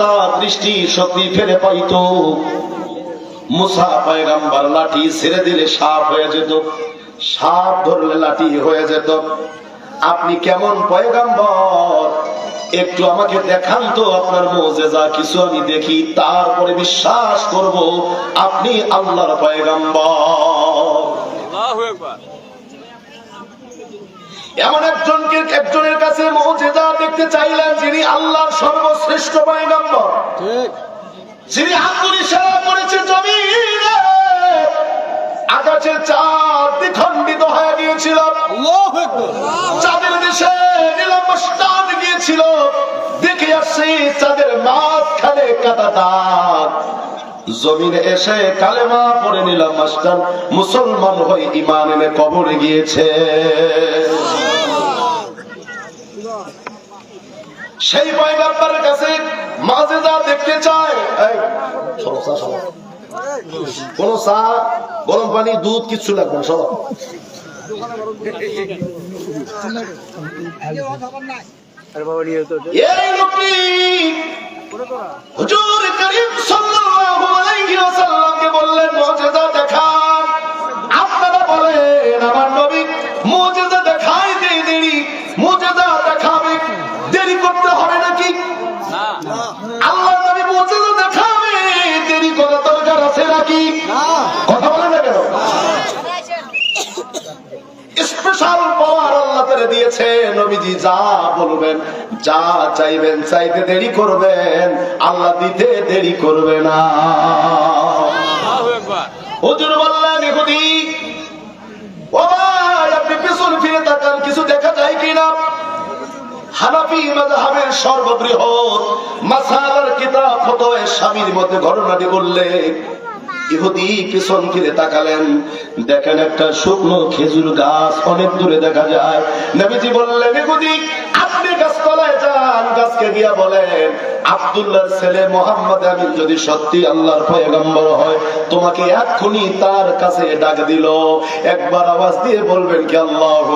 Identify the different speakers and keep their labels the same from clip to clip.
Speaker 1: মানুষটা দৃষ্টি শক্তি ফেরে পাইতো। মুসা পয়গাম্বার লাঠি ছেড়ে দিলে সাপ হয়ে যেত। সাপ ধরলে লাঠি হয়ে যেত। আপনি কেমন পয়গাম্বর? একটু আমাকে দেখান তো আপনার মোজেজা, কিছু আমি দেখি, তারপরে বিশ্বাস করব আপনি আল্লাহর পয়গাম্বর। এমন একজনকে একজনের কাছে মৌজেদা দেখতে চাইলেন যিনি আল্লাহর সর্বশ্রেষ্ঠ পয়গাম্বর। যিনি আঙ্গুল ইশারা করেছে জমিনে আকাশের চাঁদ দ্বিখণ্ডিত হয়ে গিয়েছিল। চাঁদের দেশে নীলমস্তান গিয়েছিল। দেখে আসছি চাঁদের মাঝখানে কাটা দাগ। জমিনে এসে কালেমা পড়ে নিলাম মাস্টার মুসলমান হয়ে ইমান এনে কবরে গিয়েছে। সেই পয়গাম্বারের কাছে মাঝে যা দেখতে চায় সরো, চা, গরম পানি দুধ কিচ্ছু লাগবে না সব বললেন আপনারা বলেন আমার নবী মুজিজা দেখাই দেই দেরি মুজিজা দিয়েছে নবীজি যা বলবেন যা চাইবেন চাইতে দেরি করবেন আল্লাহ দিতে দেরি করবে না। হুজুর বললেন ইহুদি ও ভাই আপনি পিছন ফিরে তাকান কিছু দেখা যায় কিনা? হানাফি মাযহাবের সর্ববৃহৎ মাসালার কিতাব ফতোয়া স্বামীর মধ্যে ঘটনাটি বললে ইহুদি পিছন ফিরে তাকালেন। দেখেন একটা শুকনো খেজুর গাছ অনেক দূরে দেখা যায়। নবীজি বললেন, ইহুদি, আপনি গাছতলায় যান। গাছকে গিয়া বলেন, আব্দুল্লাহর ছেলে মোহাম্মদ আমিন যদি সত্যি আল্লাহর পয়গম্বর হয়, তোমাকে এক্ষুনি তার কাছে ডাক দিল। একবার আওয়াজ দিয়ে বলবেন কি, আল্লাহু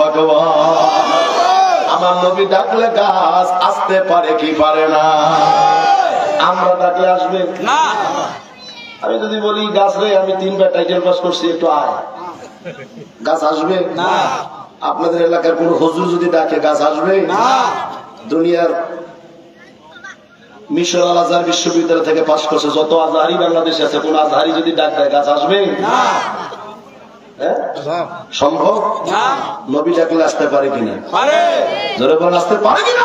Speaker 1: আমার নবী ডাকলে গাছ আসতে পারে কি পারে না? আমরা ডাকলে আসবে?
Speaker 2: না।
Speaker 1: আমি যদি বলি গাছ রে আমি তিনবার টাইটেল পাস করছি একটু আয়। গাছ আসবে?
Speaker 2: না।
Speaker 1: আপনাদের এলাকার কোন হুজুর যদি ডাকে গাছ আসবে?
Speaker 2: না।
Speaker 1: দুনিয়ার মিশর আল আজহার বিশ্ববিদ্যালয় থেকে পাশ করছে যত আজহারি বাংলাদেশ আছে কোন আজহারি যদি ডাক দেয় গাছ আসবে?
Speaker 2: না।
Speaker 1: হ্যাঁ? সম্ভব?
Speaker 2: না।
Speaker 1: নবী ডাকলে আসতে পারে কিনা? জোরে বলেন আসতে পারে কিনা?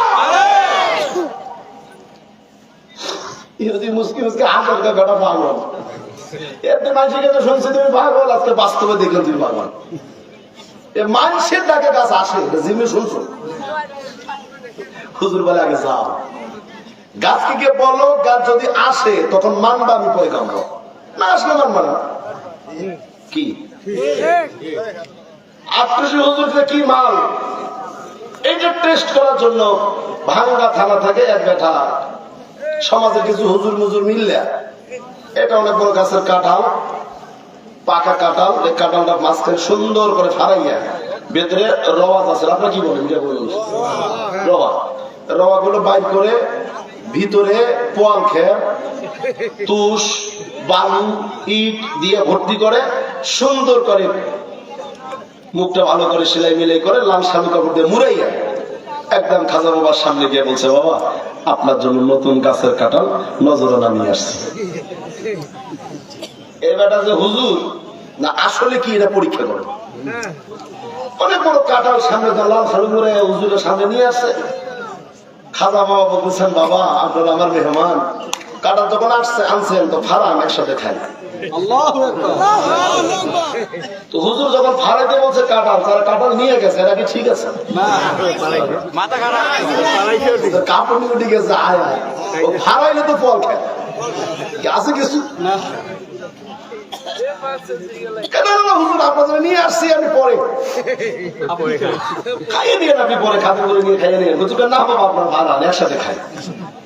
Speaker 1: ইহুদি মুসকি মুসকি হাজার পাগল। এতে কাছে শুনছি, তুমি পাগল, আজকে বাস্তবে তুমি পাগল। এ মানুষের ডাকে গাছ আসে জিমে শুনছো? হুজুর বলে, আগে যাও। গাছকে বলো, গাছ যদি আসে, তখন মানবা আমি কামড় না আসলে না। কি? কি মাল? টেস্ট করার জন্য ভাঙ্গা থানা থাকে, এক বেটা সমাজের কিছু হুজুর মুজুর মিললে এটা অনেক বড় গাছের কাঁঠাল, পাকা কাঁঠাল, এই কাঁঠালটা মাঝখানে সুন্দর করে ফারাইয়া ভেতরে রওয়াজ আছে। আপনার কি বলেন? রওয়া রওয়া গুলো বাইর করে ভিতরে পোয়াল খেয়ে তুষ, বালু, ইট দিয়ে ভর্তি করে সুন্দর করে মুখটা ভালো করে সেলাই মিলাই করে লাল শালু কাপড় দিয়ে মুড়াইয়া একদম খাজা বাবার সামনে গিয়ে বলছে, বাবা আপনার জন্য নতুন গাছের কাঁঠাল নজরে নামিয়ে আসছে। এবারটা যে হুজুর, না আসলে কি এটা পরীক্ষা করে? অনেক বড় কাঁঠাল সামনে লাল শালু করে হুজুরের সামনে নিয়ে আসছে। খাজা বাবা বলতেছেন, বাবা, আপনার আমার মেহমান। কাঁঠাল যখন আসছে, আনছেন তো ফারাম একসাথে খাই তো হুজুর যখন ফারাইতে বলছে কাঁঠাল তারা কাঁঠাল নিয়ে গেছে এটা কি ঠিক আছে?
Speaker 2: মাথা খারাপ।
Speaker 1: কাপড় নিয়ে উঠে গেছে আয় আয়। ও তো ফল খায়। আছে কিছু?
Speaker 2: না।
Speaker 1: কেন না হুজুর আপনাদের নিয়ে আসছি আমি পরে। খাইয়ে দিয়ে আপনি পরে খাতে করে নিয়ে খাইয়ে নিয়ে। হুজুর না বাবা আপনার একসাথে খাই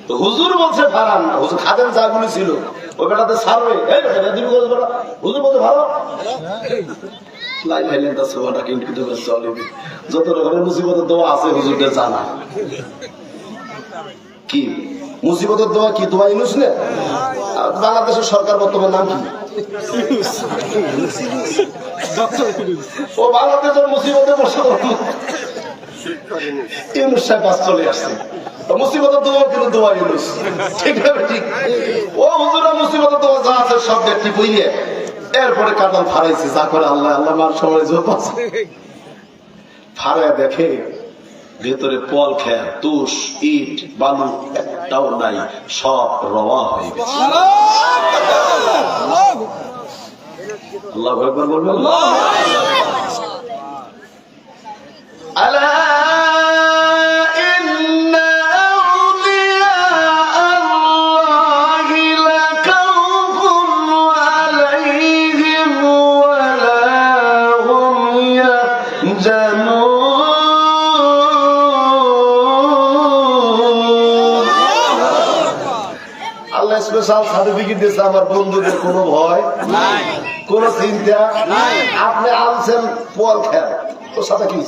Speaker 1: তো হুজুর বলছে ফারান না। হুজুর খাদেন যাগুলি ছিল ওই বেটাতে সারবে। এই বেটা তুমি বলছো বেটা হুজুর বলছে ভালো? লাই লাইলেন তা সোয়াটা কিন্তু তো যত রকমের মুসিবতের দোয়া আছে হুজুরদের জানা। কি? মুসিবতের দোয়া কি? দোয়া ইউনুস না? বাংলাদেশের সরকার বর্তমান নাম কি? ও বাংলাদেশের মুসিবতে বসে ইউনুস সাহেব আজ চলে আসছে। মুসিবতের দোয়া কিন্তু দোয়া ইউনুস। ঠিক না ঠিক। ও হুজুরা মুসিবতের দোয়া যা আছে সব ব্যক্তি বইয়ে এরপরে কাটাল ফারাইছে যা করে আল্লাহ আল্লাহ মার সময় জোর পাচ্ছে ফারায় দেখে ভেতরে পল খেয়া তুষ ইট বালু একটাও নাই সব রওয়া হয়ে গেছে। আল্লাহ বলবেন? আল্লাহি স্পেশাল সার্টিফিকেট দিয়েছে আমার বন্ধুদের কোনো ভয়
Speaker 2: নাই
Speaker 1: কোন চিন্তা
Speaker 2: নাই।
Speaker 1: আপনি আনছেন পোয়াল খেয়াল ওর সাথে কি?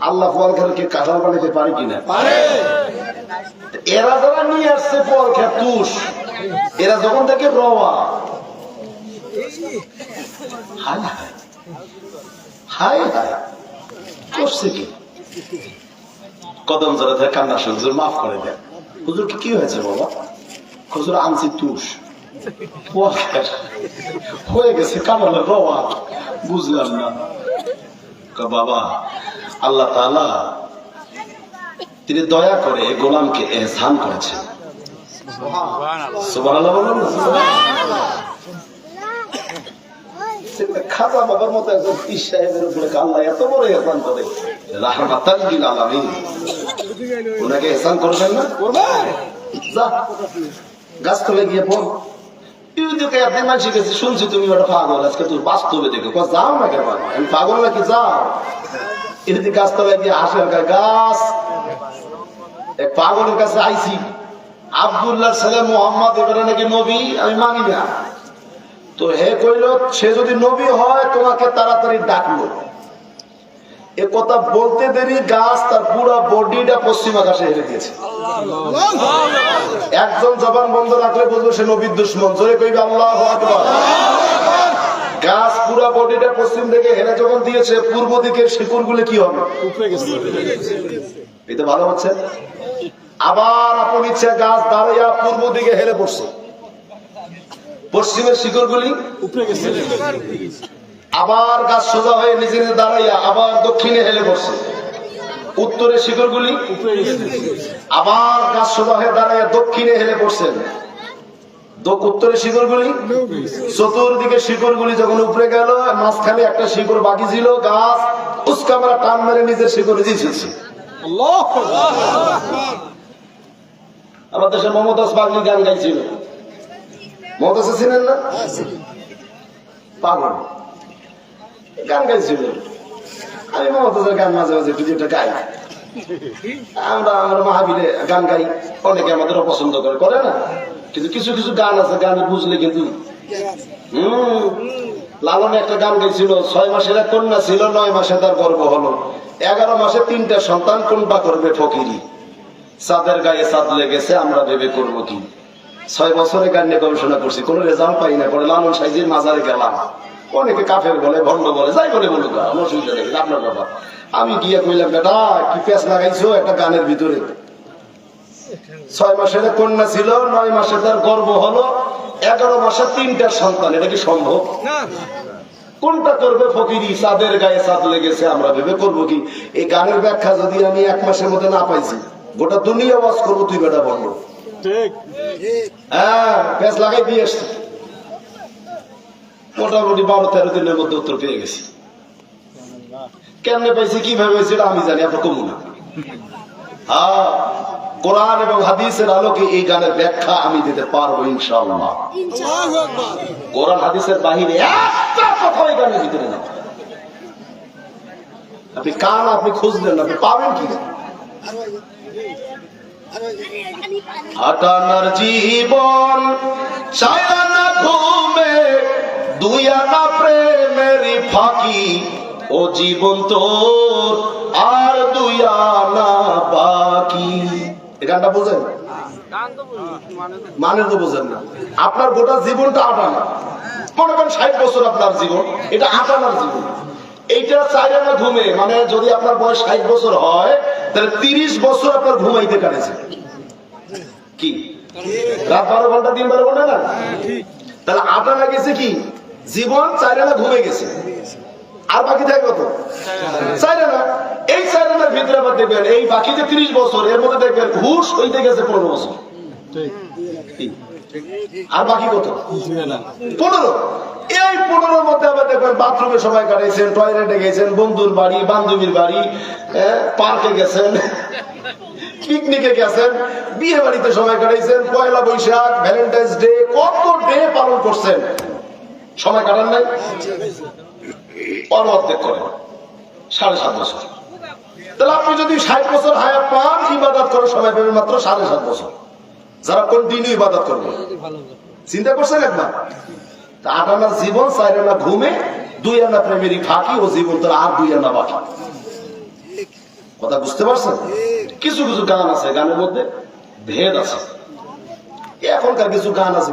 Speaker 1: আল্লাহ পোয়াল খেয়ালকে কাঁঠাল বানাতে পারে কিনা?
Speaker 2: পারে।
Speaker 1: এরা যারা নিয়ে আসছে পোয়াল খেয়া তুষ এরা যখন থেকে রওয়া হাই হাই হাই হাই করছে কি? কদম জোরে ধরে কান্না শুনছে মাফ করে দেন। হুজুর কি হয়েছে বাবা? হুজুর আনছি তুষ। হয়ে গেছে কামালের রওয়া। বুঝলাম না। বাবা আল্লাহ তিনি দয়া করে গোলামকে এহসান করেছেন। সুবহানাল্লাহ। বলুন না। সেটা খাজা বাবার মতো একজন পীর সাহেবের উপরে আল্লাহ এত বড় এহসান করে। রাহমাতাল লিল আলামিন। ওনাকে এহসান করবেন না?
Speaker 2: করবে
Speaker 1: যা গাছ তলে গিয়ে পড়। ইউটিউবে আপনি মানসি গেছি শুনছি তুমি ওটা পাগল আজকে তুই বাস্তবে দেখো। যাও না কেন? আমি পাগল নাকি? যাও। এদিকে গাছ তলে গিয়ে হাসে আর কয়, গাছ পাগলের কাছে আইছি। আব্দুল্লাহ ছেলে মোহাম্মদ এবারে নাকি নবী? আমি মানি না। তো হে কইল সে যদি নবী হয় তোমাকে তাড়াতাড়ি ডাকলো। এ কথা বলতে দেরি গাছ তার পুরো বডিটা পশ্চিম আকাশে হেরে দিয়েছে। একজন জবান বন্ধ রাখলে বলব সে নবীর দুশ্মন। জোরে কইবে আল্লাহ আকবার। গাছ পুরা বডিটা পশ্চিম দিকে হেরে যখন দিয়েছে পূর্ব দিকের শিকড়গুলো কি হবে? এটা ভালো হচ্ছে। আবার আপন ইচ্ছে গাছ দাঁড়িয়ে পূর্ব দিকে হেলে পড়ছে। পশ্চিমের শিকড় গুলি আবার গাছ সোজা হয়ে নিজে নিজে দাঁড়াইয়া আবার দক্ষিণে হেলে পড়ছে। উত্তরের শিকড় গুলি আবার গাছ সোজা হয়ে দাঁড়াইয়া দক্ষিণে হেলে পড়ছেন দ- উত্তরের শিকড় গুলি চতুর্দিকে শিকড় গুলি যখন উপরে গেল মাঝখানে একটা শিকড় বাকি ছিল গাছ উস্কা মারা টান মেরে নিজের শিকড় দিয়েছে। আমার দেশে মমতাজ পাগলি গান গাইছিল। মমতাজ ছিলেন না? পাগল। গান গাইছিল। আমি মমতাজের গান মাঝে মাঝে একটু যেটা গাই। আমরা আমরা মাহাবীরে গান গাই। অনেকে আমাদের করে করে না? কিন্তু কিছু কিছু গান আছে, গান বুঝলে কিন্তু। হম। লালনে একটা গান গেছিল, ছয় মাসের এক কন্যা ছিল, নয় মাসে তার গর্ব হলো। এগারো মাসে তিনটা সন্তান কোন বা করবে ফকিরি? চাঁদের গায়ে চাঁদ লেগেছে, আমরা ভেবে করব কি? ছয় বছরে গান নিয়ে গবেষণা করছি, কোনো রেজাল্ট পাই না, পরে লালন সাইজির মাজারে গেলাম। অনেকে কাফের বলে, ভণ্ড বলে, যাই বলে বলুক, আমার আপনার ব্যাপার। আমি গিয়ে কইলাম বেটা কি পেঁচ লাগাইছো? একটা গানের ভিতরে। ছয় মাসের কন্যা ছিল নয় মাসে তার গর্ব হলো এগারো মাসে তিনটা সন্তান এটা কি সম্ভব? কোনটা করবে ফকিরি? চাঁদের গায়ে চাঁদ লেগেছে আমরা ভেবে করব কি? এই গানের ব্যাখ্যা যদি আমি এক মাসের মধ্যে না পাইছি গোটা দুনিয়া বাস করব তুই বেটা বন্ধ
Speaker 2: ঠিক।
Speaker 1: হ্যাঁ প্যাঁচ লাগাই দিয়ে এসছে মোটামুটি বারো তেরো দিনের মধ্যে উত্তর পেয়ে গেছি। কেমনে পাইছি কীভাবে এটা আমি জানি আপনার কমু না। হ্যাঁ কোরআন এবং হাদিসের আলোকে এই গানের ব্যাখ্যা আমি দিতে পারব ইনশাআল্লাহ। কোরআন হাদিসের বাহিরে একটা কথা এই গানের ভিতরে না আপনি কান আপনি খুঁজলেন আপনি পাবেন কি আটানার জীবন চায়ানা ঘুমে দুই আনা প্রেমের ফাঁকি। ও জীবন তোর আর দুই আনা বাকি। গানটা বোঝেন? মানে তো বোঝেন না। আপনার গোটা জীবনটা আটানা মনে করেন ষাট বছর আপনার জীবন, এটা আটানার জীবন। এইটা চাই না ঘুমে মানে যদি আপনার বয়স ষাট বছর হয়, তাহলে তিরিশ বছর আপনার ঘুমাইতে কাটেছে। কি? রাত বারো ঘণ্টা, দিন বারো ঘণ্টা না? তাহলে আটানা গেছে কি? জীবন চাইরানা ঘুমে গেছে। আর বাকি থাকে কত? চাইলে না এই চাইরানার ভিতরে আবার দেখবেন এই বাকি যে তিরিশ বছর এর মধ্যে দেখবেন হুশ হইতে গেছে পনেরো বছর। আর বাকি কত? পনেরো। এই পনেরোর মধ্যে আবার দেখবেন বাথরুমে সবাই কাটাইছেন টয়লেটে গেছেন বন্ধুর বাড়ি বান্ধবীর বাড়ি পার্কে গেছেন পিকনিকে গেছেন বিয়ে বাড়িতে সবাই কাটাইছেন পয়লা বৈশাখ ভ্যালেন্টাইন্স ডে কত ডে পালন করছেন? সময় কাটান নাই? অর্ধেক সাড়ে সাত বছর। তাহলে আপনি যদি ষাট বছর হায়াত পান, ইবাদত সময় পাবেন মাত্র সাড়ে সাত বছর। যারা কন্টিনিউ ইবাদত করবে। চিন্তা করছেন একবার? আট আনার জীবন, চার আনা ঘুমে, দুই আনা প্রেমেরই ফাঁকি ও জীবন তার আর দুই আনা বাকি। কথা বুঝতে পারছেন? কিছু কিছু গান আছে, গানের মধ্যে ভেদ আছে। এখনকার কিছু গান আছে।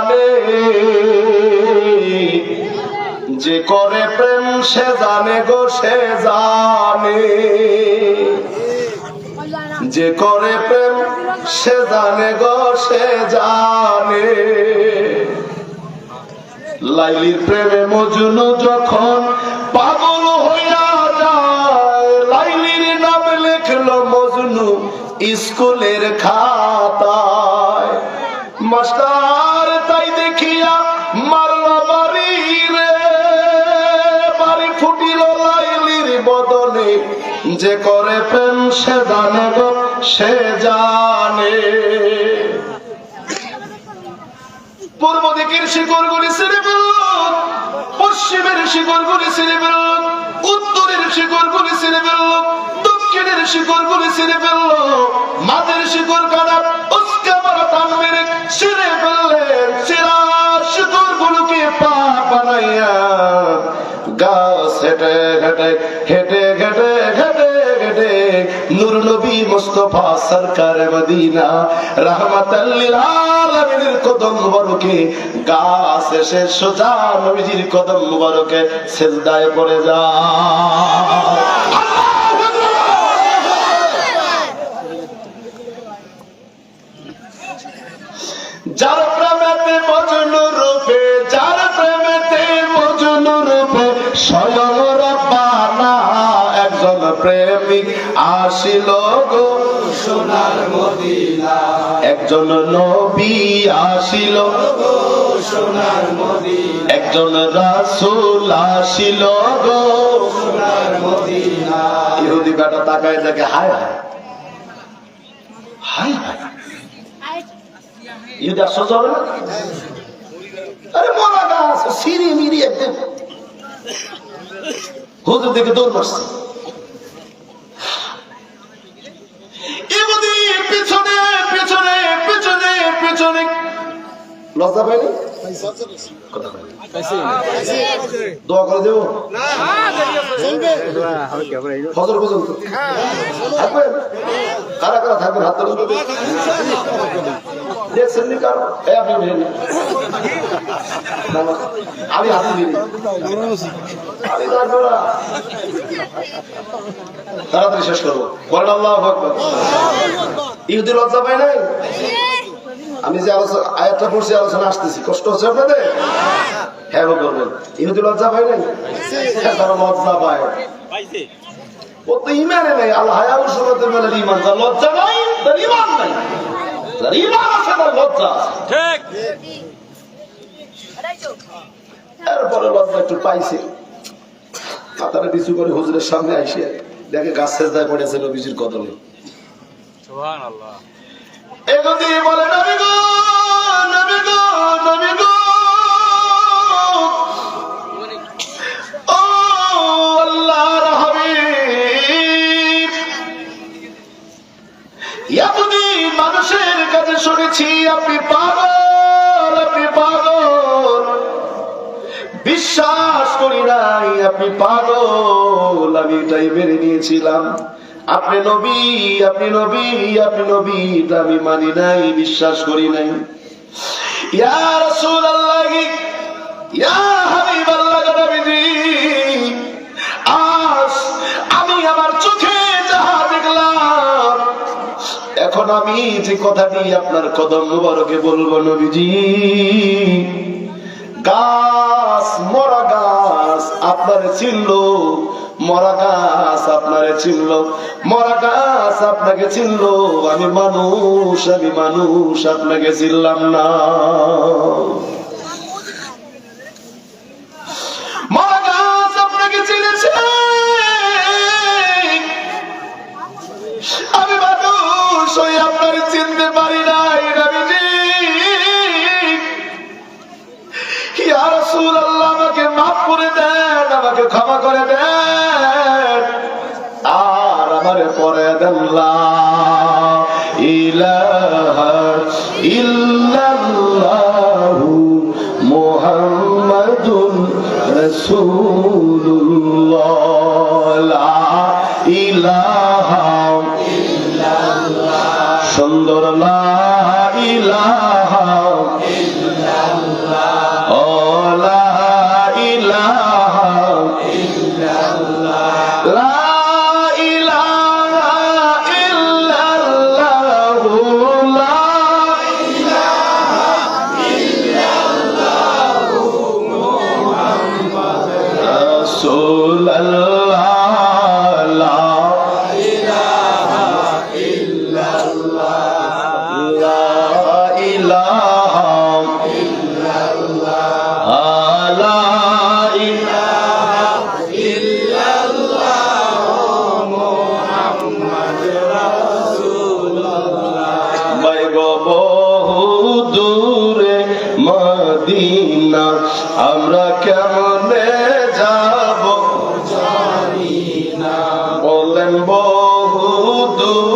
Speaker 1: যে করে প্রেম, সে জানে গো, সে জানে। যে করে প্রেম, সে জানে গো, সে জানে। লাইলির প্রেমে মজনু যখন পাগল হইয়া যায়, লাইলির নাম লিখলো মজনু স্কুলের খাতায়। মাস্টার যে করে প্রেম সে জানে গো, সে জানে। পূর্ব দিকের শিকড় গুলি ছেড়ে ফেলল, পশ্চিমের শিকড় গুলি ছেড়ে ফেলল, উত্তরের শিকড় গুলি ছেড়ে ফেলল, দক্ষিণের শিকড় গুলি ছেড়ে ফেলল। মাঝের শিকড় কাটা উস্কে মারা টান মেরে ছেড়ে ফেললেন। সেরা শিকড় গুলোকে পা বানাইয়া গাছ হেঁটে ঘেটে হেঁটে ঘেটে ঘেটে ঘেটে। নূর নবী মুস্তফা সরকার মদিনা, রহমাতাল্লিল আলামিনের কদম বরকে গাছ এসে সোজা নবীজির কদম বরকে সেজদায় পড়ে যায়। স্বয়ং রব্বানা একজন প্রেমিক আসিল গো। সোনার মদিনা। একজন নবী আসিল গো। সোনার মদিনা। একজন রাসূল আসিল গো। সোনার মদিনা। ইহুদি বেটা তাকায় দেখে হায় হায়। হায় হায়। ইহুদি আশ্চর্য হবে না আরে মরা গাছ সিঁড়ি মিড়ি একদম হুজুর দিকে দৌড় মারছে। পিছনে পিছনে পিছনে পিছনে। লজ্জা পাইনি? দোয়া করে দেবো? ফজর পর্যন্ত। থাকবে কারা কারা থাকবেন হাত তুলুন দেখছেন আমি হাত দিই আমি থাকব তাড়াতাড়ি শেষ করব। বলেন আল্লাহ ইহুদি লজ্জা পায় নাই? আমি যে আলোচনা আয়াতটা পড়ছি আলোচনা আসতেছি। কষ্ট হচ্ছে আপনাদের? হ্যাঁ করবেন। ইহুদি লজ্জা পায় নাই? হ্যাঁ, তারা লজ্জা পায়। ও তো ইমানে নাই মেলে ইমান যার লজ্জা নাই তার ইমান নাই। যার ইমান আছে তার লজ্জা আছে। এরপরে লজ্জা একটু পাইছে। মাথাটা পিছু করে হুজুরের সামনে আইসে দেখে গাছ শেষ দায় পড়েছে নবীজির কদমে। এগোতে বলে নবী গো শুনেছি, আপনি পাগল আপনি পাগল। বিশ্বাস করি নাই, আপনি পাগল। আমি এটাই মেনে নিয়েছিলাম। আপনি নবী আপনি নবী আপনি নবী, এটা আমি মানি নাই, বিশ্বাস করি নাই। ইয়া রাসূলুল্লাহ, ইয়া হাবিবাল্লাহ। আমি যে কথাটি আপনার কদম মুবারকে বলব নবীজি। গাছ, মরা গাছ আপনারে চিনল মরা গাছ আপনারে চিনল মরা গাছ আপনাকে চিনল আমি মানুষ আমি মানুষ আপনাকে চিনলাম না। মরা গাছ আপনাকে চিনেছে। আমাকে ক্ষমা করে দেন। আর আমার পরে দেন লা ইলাহা ইল্লাল্লাহু আমরা কেমনে যাব? জানি না বলেন বহু দূরে